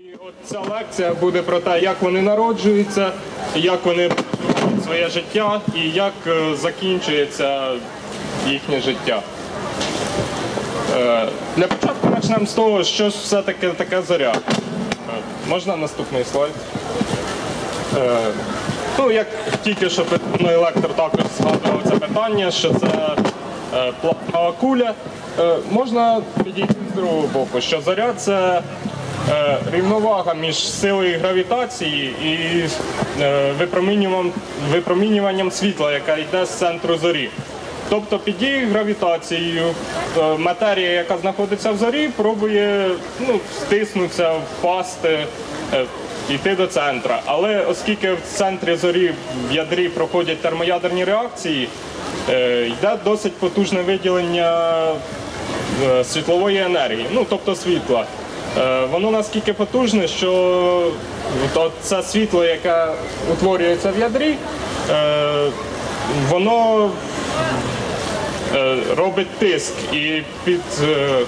І от ця лекція буде про те, як вони народжуються, як вони проживають своє життя і як е, закінчується їхнє життя. Е, Для початку почнемо з того, що ж все таки таке зоря. Е, Можна наступний слайд? Ну, як тільки що питний лектор також згадував це питання, що це е, плавна куля. Можна підійти з другого боку, що зоря це рівновага між силою гравітації і е, випромінюванням, світла, яка йде з центру зорі. Тобто під дією гравітацією е, матерія, яка знаходиться в зорі, пробує ну, стиснутися, впасти, е, йти до центра. Але оскільки в центрі зорі в ядрі проходять термоядерні реакції, е, йде досить потужне виділення е, світлової енергії, ну тобто світла. Е, Воно наскільки потужне, що це світло, яке утворюється в ядрі, е, воно е, робить тиск і під,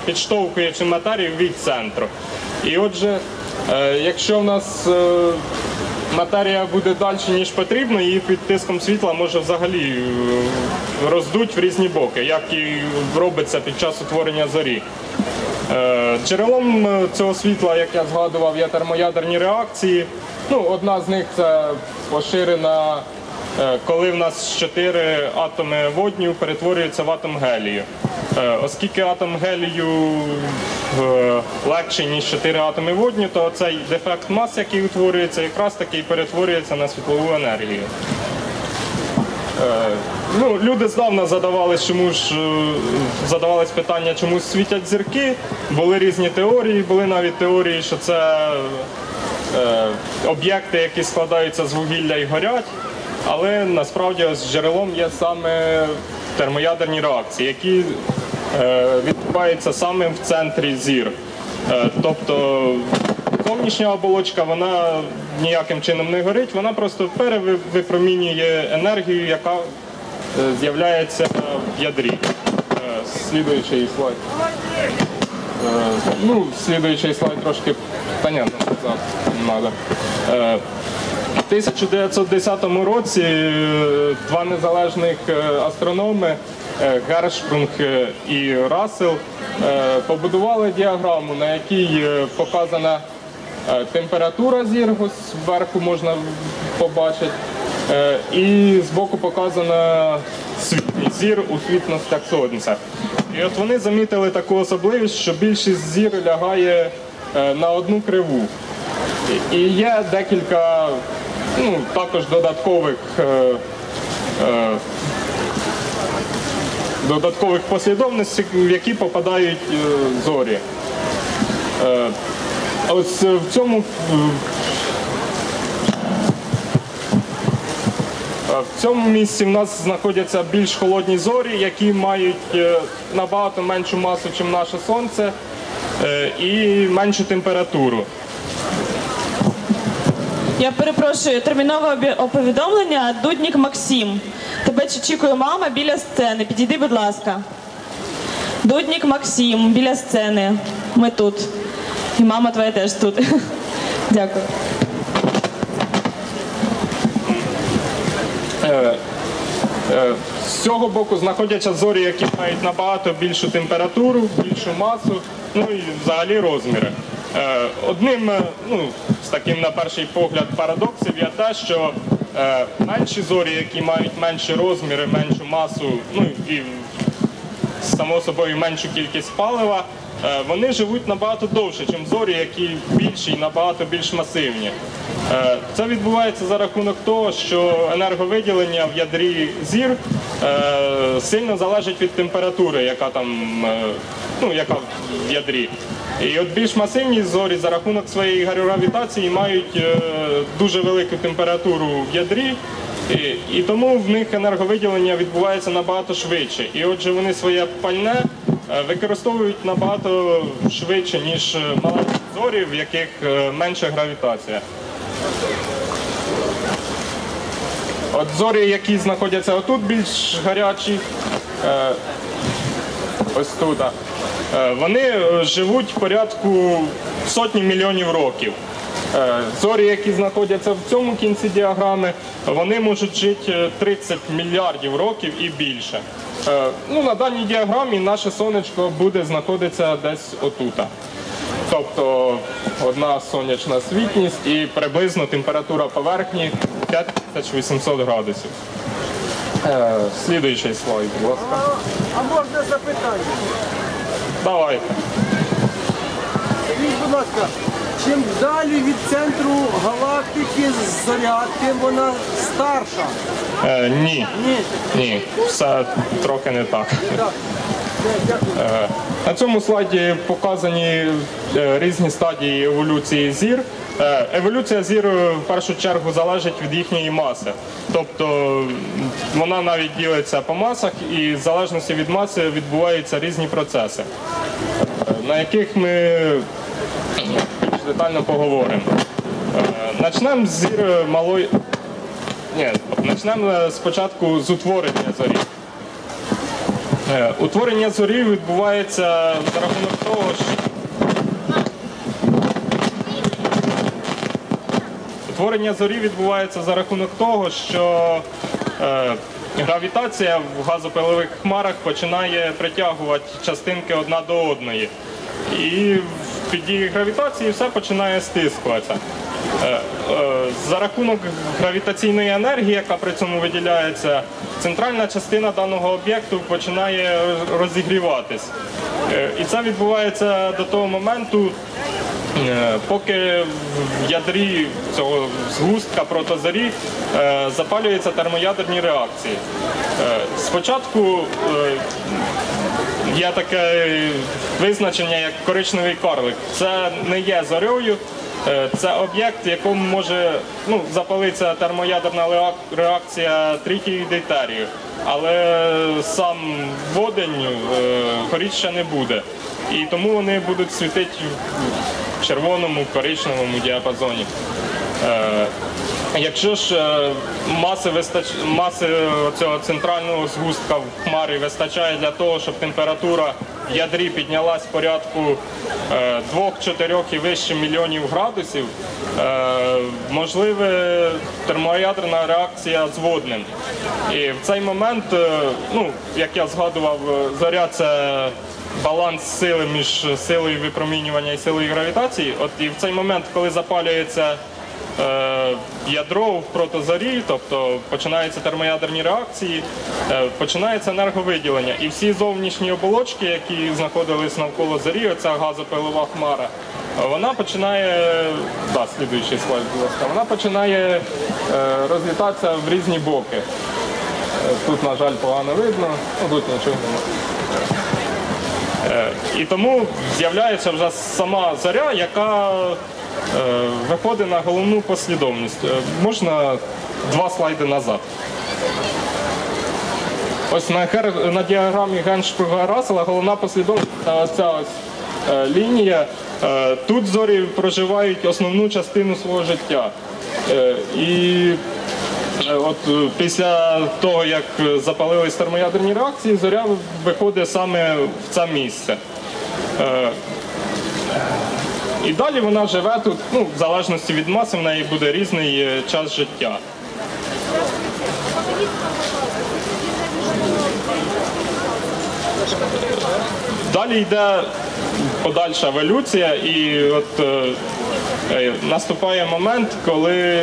підштовхує цю матерію від центру. І отже, якщо в нас матерія буде далі, ніж потрібно, її під тиском світла може взагалі роздуть в різні боки, як і робиться під час утворення зорі. Е, Джерелом е, цього світла, як я згадував, є термоядерні реакції. Ну, одна з них це поширена, е, коли в нас чотири атоми водню перетворюються в атом гелію. Оскільки атом гелію легший, ніж чотири атоми водню, то цей дефект мас, який утворюється, якраз таки перетворюється на світлову енергію. Ну, люди здавна задавались, чому ж е, задавались питання, чому світять зірки. Були різні теорії, були навіть теорії, що це е, об'єкти, які складаються з вугілля і горять. Але насправді ось джерелом є саме термоядерні реакції, які е, відбуваються саме в центрі зір. Е, тобто зовнішня оболочка вона ніяким чином не горить, вона просто перевипромінює енергію, яка е, з'являється в ядрі. Е, Слідуючий слайд. Е, Ну, слідуючий слайд трошки понятно назад треба. В 1910 році два незалежних астрономи Гершпрунг і Рассел побудували діаграму, на якій показана температура зір, ось зверху можна побачити, е, і збоку світлість зір у світлостях сонця. І от вони замітили таку особливість, що більшість зір лягає е, на одну криву. І є декілька ну, також додаткових, е, е, додаткових послідовностей, в які попадають е, зорі. Е, ось в цьому е, В цьому місці в нас знаходяться більш холодні зорі, які мають е, набагато меншу масу, ніж наше сонце, е, і меншу температуру. Я перепрошую, термінове обі- повідомлення. Дуднік Максим. Тебе очікує мама біля сцени. Підійди, будь ласка. Дуднік Максим біля сцени. Ми тут. І мама твоя теж тут. Дякую. Е, З цього боку знаходяться зорі, які мають набагато більшу температуру, більшу масу, ну і взагалі розміри. Е, Одним е, ну, з таким на перший погляд парадоксів є те, що е, менші зорі, які мають менші розміри, меншу масу, ну і само собою меншу кількість палива, е, вони живуть набагато довше, ніж зорі, які більші і набагато більш масивні. Е, Це відбувається за рахунок того, що енерговиділення в ядрі зір е, сильно залежить від температури, яка там е, ну, яка в ядрі. І от більш масивні зорі за рахунок своєї гравітації мають е, дуже велику температуру в ядрі, і, і тому в них енерговиділення відбувається набагато швидше. І отже, вони своє пальне е, використовують набагато швидше, ніж е, маленькі зорі, в яких е, менша гравітація. От зорі, які знаходяться отут, більш гарячі, е, ось тут. Е, Вони е, живуть порядку сотні мільйонів років. Е, Зорі, які знаходяться в цьому кінці діаграми, вони можуть жити е, 30 мільярдів років і більше. Е, Ну, на даній діаграмі наше сонечко буде знаходитися десь отута. Тобто одна сонячна світність і приблизно температура поверхні 5800 градусів. Е, Слідуючий слайд, будь ласка. А, а можна запитання? Давайте. Скажіть, будь ласка, чим далі від центру галактики зоря, тим вона старша. Е, ні, Ні, все трохи не так. Е, На цьому слайді показані е, різні стадії еволюції зір. Е, Еволюція зір в першу чергу залежить від їхньої маси. Тобто вона навіть ділиться по масах і в залежності від маси відбуваються різні процеси, на яких ми більш детально поговоримо. Начнемо з зір малої. Ні, почнемо е, спочатку з утворення зорі. Е, Утворення зорі відбувається за рахунок того, що утворення зорі відбувається за рахунок того, що е, гравітація в газопилових хмарах починає притягувати частинки одна до одної. І під дією гравітації все починає стискуватися. Е, е, За рахунок гравітаційної енергії, яка при цьому виділяється, центральна частина даного об'єкту починає роз- розігріватись. Е, І це відбувається до того моменту, Поки в ядрі цього згустка протозорі е, запалюються термоядерні реакції. Спочатку є таке визначення як коричневий карлик. Це не є зорею, е, це об'єкт, в якому може ну, запалитися термоядерна реакція тритію і. Але сам водень е, горіти ще не буде. І тому вони будуть світити в червоному, коричневому діапазоні. Е, Якщо ж е, маси, вистач... маси цього центрального згустка в хмарі вистачає для того, щоб температура ядрі піднялась порядку 2-4 і вище мільйонів градусів, е, можливе термоядерна реакція з водним. І в цей момент, е, ну, як я згадував, е, зоря це баланс сили між силою випромінювання і силою гравітації. От і в цей момент, коли запалюється е, ядро в протозорі, тобто починаються термоядерні реакції, е, починається енерговиділення. І всі зовнішні оболочки, які знаходились навколо зорі, оця газопилова хмара, е, вона починає, да, слідуючий слайд, будь ласка, вона починає е, розлітатися в різні боки. Е, Тут, на жаль, погано видно, ну тут нічого немає. Е, І тому з'являється вже сама зоря, яка е, виходить на головну послідовність. Е, Можна два слайди назад. Ось на, на діаграмі Геншпруга Рассела головна послідовність оця ось е, лінія. Е, Тут зорі проживають основну частину свого життя. Е, І Е, От е, після того, як е, запалились термоядерні реакції, зоря виходить саме в це місце. І далі вона живе тут, ну, в залежності від маси, в неї буде різний е, час життя. Далі йде подальша еволюція, і от е, е, наступає момент, коли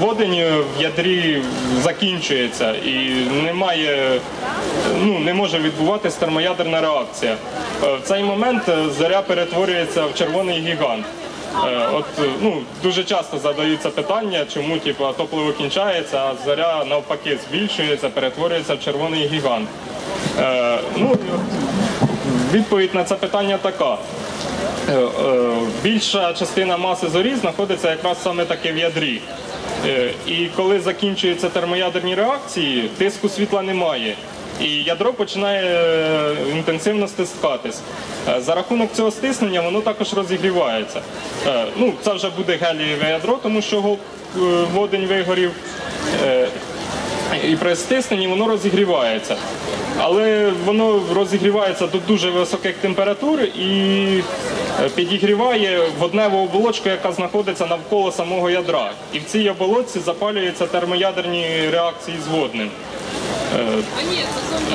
водень в ядрі закінчується і немає, ну, не може відбуватись термоядерна реакція. Е, В цей момент е, зоря перетворюється в червоний гігант. Е, От е, ну дуже часто задаються питання, чому типу, топливо кінчається, а зоря навпаки збільшується, перетворюється в червоний гігант. Е, ну, відповідь на це питання така. Е, е, Більша частина маси зорі знаходиться якраз саме таки в ядрі. Е, І коли закінчуються термоядерні реакції, тиску світла немає. І ядро починає інтенсивно стискатись. За рахунок цього стиснення воно також розігрівається. Ну, це вже буде гелієве ядро, тому що водень вигорів. І при стисненні воно розігрівається. але воно розігрівається до дуже високих температур і підігріває водневу оболочку, яка знаходиться навколо самого ядра. І в цій оболочці запалюються термоядерні реакції з водним.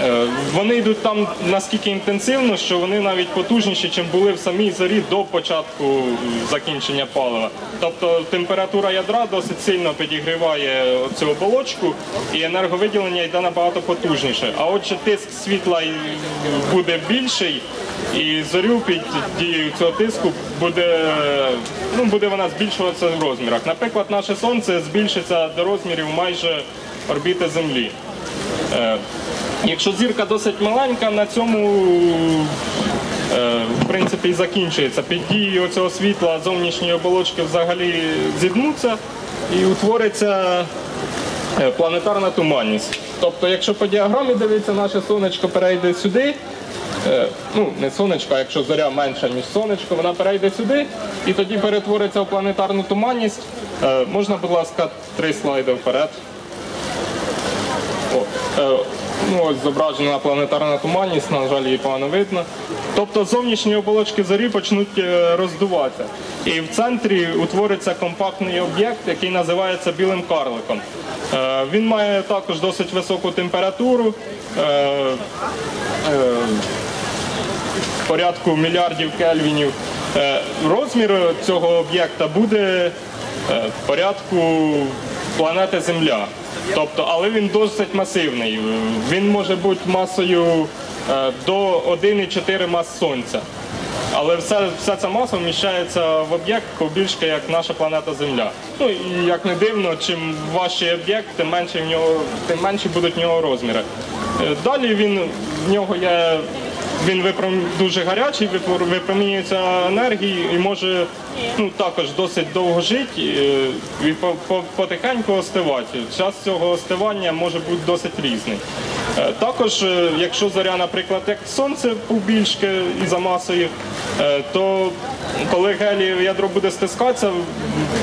Е, Вони йдуть там наскільки інтенсивно, що вони навіть потужніші, ніж були в самій зорі до початку е, закінчення палива. Тобто температура ядра досить сильно підігріває цю оболочку, і енерговиділення йде набагато потужніше. А отже, тиск світла буде більший, і зорю під дією цього тиску буде, ну, буде вона збільшуватися в розмірах. Наприклад, наше сонце збільшиться до розмірів майже орбіти Землі. Е, Якщо зірка досить маленька, на цьому е, в принципі і закінчується. Під дією цього світла зовнішні оболочки взагалі зіднуться і утвориться е, планетарна туманність. Тобто, якщо по діаграмі дивитися, наше сонечко перейде сюди. Е, Ну, не сонечко, а якщо зоря менша, ніж сонечко, вона перейде сюди і тоді перетвориться в планетарну туманність. Е, Можна, будь ласка, три слайди вперед. О, е, ну, ось зображена планетарна туманність, на жаль, її погано видно. Тобто зовнішні оболочки зорі почнуть роздуватися. І в центрі утвориться компактний об'єкт, який називається білим карликом. Він має також досить високу температуру. Порядку мільярдів кельвінів. Е, Розмір цього об'єкта буде е, порядку планети Земля. Тобто, але він досить масивний. Він може бути масою е, до 1,4 мас Сонця. Але вся, вся ця маса вміщається в об'єкт побільшки, як наша планета Земля. Ну як не дивно, чим важчий об'єкт, тим менше в нього, тим менші будуть в нього розміри. Далі він в нього є. Він випром... дуже гарячий, випро- випромінюється енергії і може ну, також досить довго жити е, і по- потихеньку остивати. Час цього остивання може бути досить різний. Е, Також, е, якщо зоря, наприклад, як сонце побільшки і за масою, е, то коли гелієве ядро буде стискатися,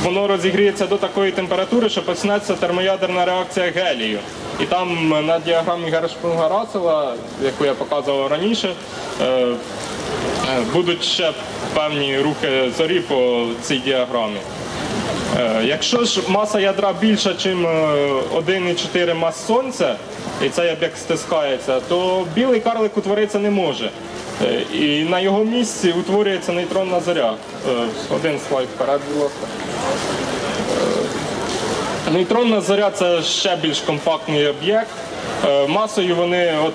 воно розігріється до такої температури, що почнеться термоядерна реакція гелію. І там на діаграмі Гершпрунга Рассела, яку я показував раніше, будуть ще певні рухи зорі по цій діаграмі. Якщо ж маса ядра більша, ніж 1,4 мас сонця, і цей об'єкт стискається, то білий карлик утворитися не може. Е, І на його місці утворюється нейтронна зоря. Е, Один слайд вперед, будь ласка. Е, Нейтронна зоря це ще більш компактний об'єкт. Масою вони от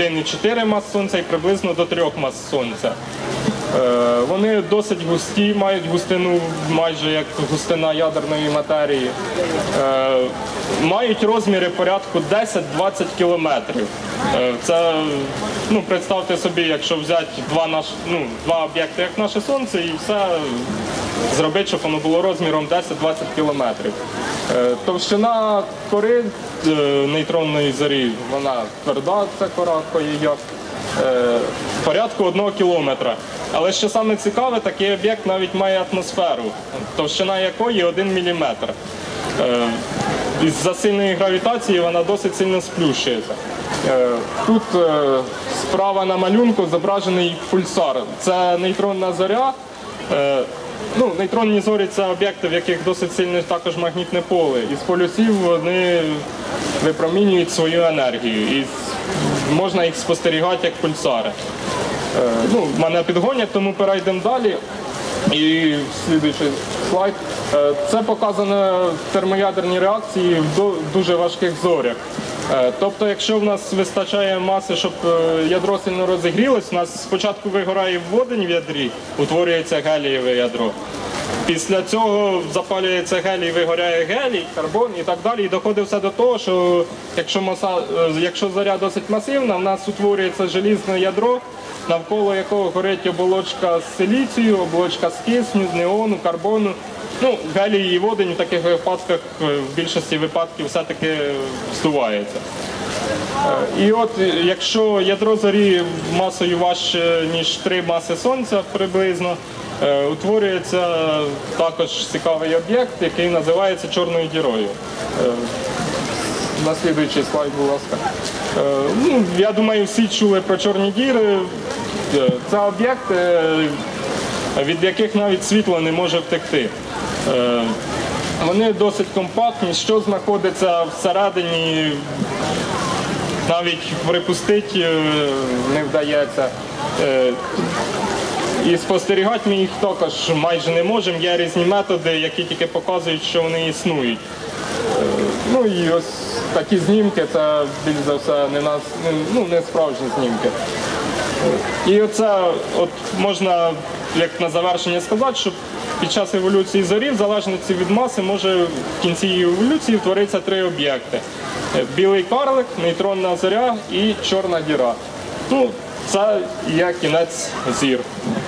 1,4 мас сонця і приблизно до 3 мас сонця. Е, Вони досить густі, мають густину майже як густина ядерної матерії. Е, Мають розміри порядку 10-20 кілометрів. Е, Це, ну, представте собі, якщо взяти два, наш, ну, два об'єкти, як наше сонце, і все зробити, щоб воно було розміром 10-20 кілометрів. Товщина кори нейтронної зорі, вона тверда, це кора як порядку одного кілометра. Але що саме цікаве, такий об'єкт навіть має атмосферу, товщина якої 1 міліметр. Е, Із-за сильної гравітації вона досить сильно сплющується. Е, Тут е, справа на малюнку зображений пульсар. Це нейтронна зоря. Ну, нейтронні зорі це об'єкти, в яких досить сильне також магнітне поле. І з полюсів вони випромінюють свою енергію. І можна їх спостерігати як пульсари. Е, Ну, мене підгонять, тому перейдемо далі. І слідуючий слайд. Е, Це показано термоядерні реакції в дуже важких зорях. Е, Тобто, якщо в нас вистачає маси, щоб ядро сильно розігрілось, у нас спочатку вигорає водень в ядрі, утворюється гелієве ядро. Після цього запалюється гелій, вигоряє гелій, карбон і так далі. І доходить все до того, що якщо маса, якщо зоря досить масивна, в нас утворюється желізне ядро, навколо якого горить оболочка з силіцію, оболочка з кисню, з неону, карбону. Ну, гелій і водень в таких випадках е, в більшості випадків все-таки здувається. Е, І от е, якщо ядро зорі масою важче, ніж 3 маси сонця приблизно, утворюється також цікавий об'єкт, який називається чорною дірою. Наслідуючий слайд, будь ласка. Ну, я думаю, всі чули про чорні діри. Е, Це об'єкти, е, від яких навіть світло не може втекти. Е, Вони досить компактні, що знаходиться всередині, навіть припустити не вдається. І спостерігати ми їх також майже не можемо. Є різні методи, які тільки показують, що вони існують. Ну і ось такі знімки, це більш за все не нас, ну не справжні знімки. І оце от можна як на завершення сказати, що під час еволюції зорі, в залежності від маси, може в кінці еволюції утворитися три об'єкти: Е, білий карлик, нейтронна зоря і чорна діра. Ну, це є кінець зір.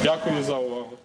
Дякую за увагу.